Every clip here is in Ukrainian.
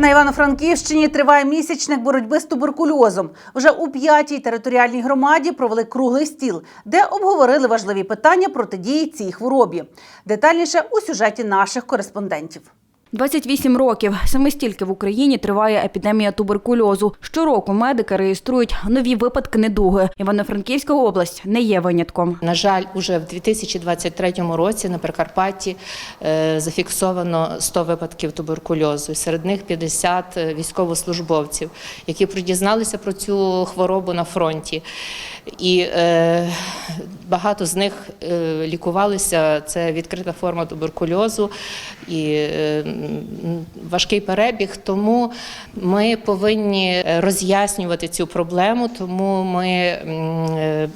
На Івано-Франківщині триває місячник боротьби з туберкульозом. Вже у п'ятій територіальній громаді провели круглий стіл, де обговорили важливі питання протидії цій хворобі. Детальніше у сюжеті наших кореспондентів. 28 років. Саме стільки в Україні триває епідемія туберкульозу. Щороку медики реєструють нові випадки недуги. Івано-Франківська область не є винятком. На жаль, уже в 2023 році на Прикарпатті е, зафіксовано 100 випадків туберкульозу. Серед них 50 військовослужбовців, які дізналися про цю хворобу на фронті. І е, багато з них е, лікувалися. Це відкрита форма туберкульозу і е, важкий перебіг. Тому ми повинні роз'яснювати цю проблему, тому ми е,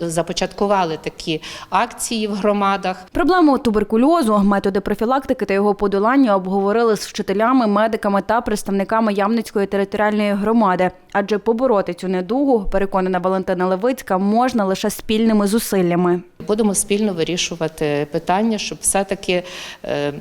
започаткували такі акції в громадах. Проблему туберкульозу, методи профілактики та його подолання обговорили з вчителями, медиками та представниками Ямницької територіальної громади. Адже побороти цю недугу, переконана Валентина Левицька, можна лише спільними зусиллями. Будемо спільно вирішувати питання, щоб все-таки е,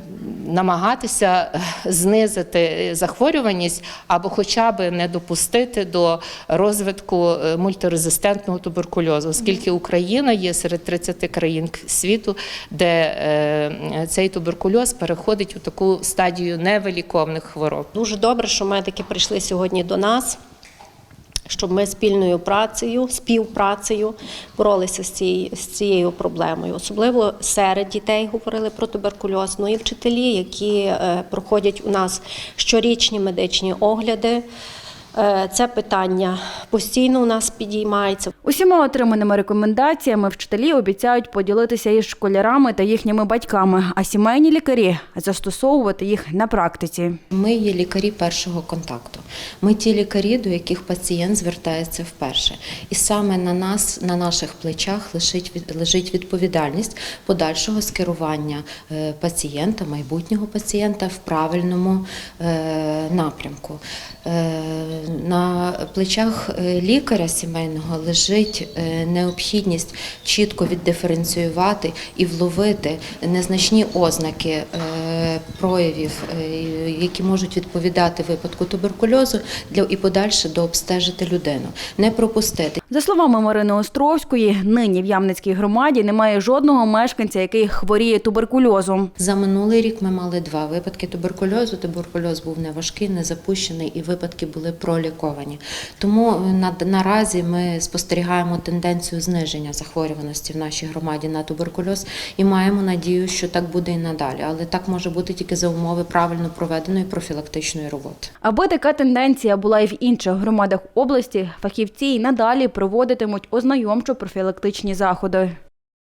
намагатися е, знизити захворюваність або хоча б не допустити до розвитку е, мультирезистентного туберкульозу, оскільки Україна є серед 30 країн світу, де е, цей туберкульоз переходить у таку стадію невиліковних хвороб. Дуже добре, що медики прийшли сьогодні до нас, щоб ми спільною працею, співпрацею боролися з цією, з цією проблемою. Особливо серед дітей говорили про туберкульоз. Ну і вчителі, які е, проходять у нас щорічні медичні огляди. Е, Це питання постійно у нас підіймається. Усіма отриманими рекомендаціями вчителі обіцяють поділитися із школярами та їхніми батьками, а сімейні лікарі застосовувати їх на практиці. Ми є лікарі першого контакту. Ми ті лікарі, до яких пацієнт звертається вперше. І саме на нас, на наших плечах лежить, від- лежить відповідальність подальшого скерування е, пацієнта, майбутнього пацієнта в правильному е, напрямку. На плечах е, лікаря сімейного лежить е, необхідність чітко віддиференціювати і вловити незначні ознаки е, проявів, які можуть відповідати випадку туберкульозу, для і подальше дообстежити людину, не пропустити. За словами Марини Островської, нині в Ямницькій громаді немає жодного мешканця, який хворіє туберкульозом. За минулий рік ми мали два випадки туберкульозу. Туберкульоз був не важкий, не запущений, і випадки були проліковані. Тому е, на, наразі ми спостерігаємо тенденцію зниження захворюваності в нашій громаді на туберкульоз і маємо надію, що так буде і надалі. Але так може бути тільки за умови правильно проведеної профілактичної роботи. Аби така тенденція була і в інших громадах області, фахівці й надалі проводитимуть ознайомчо-профілактичні заходи.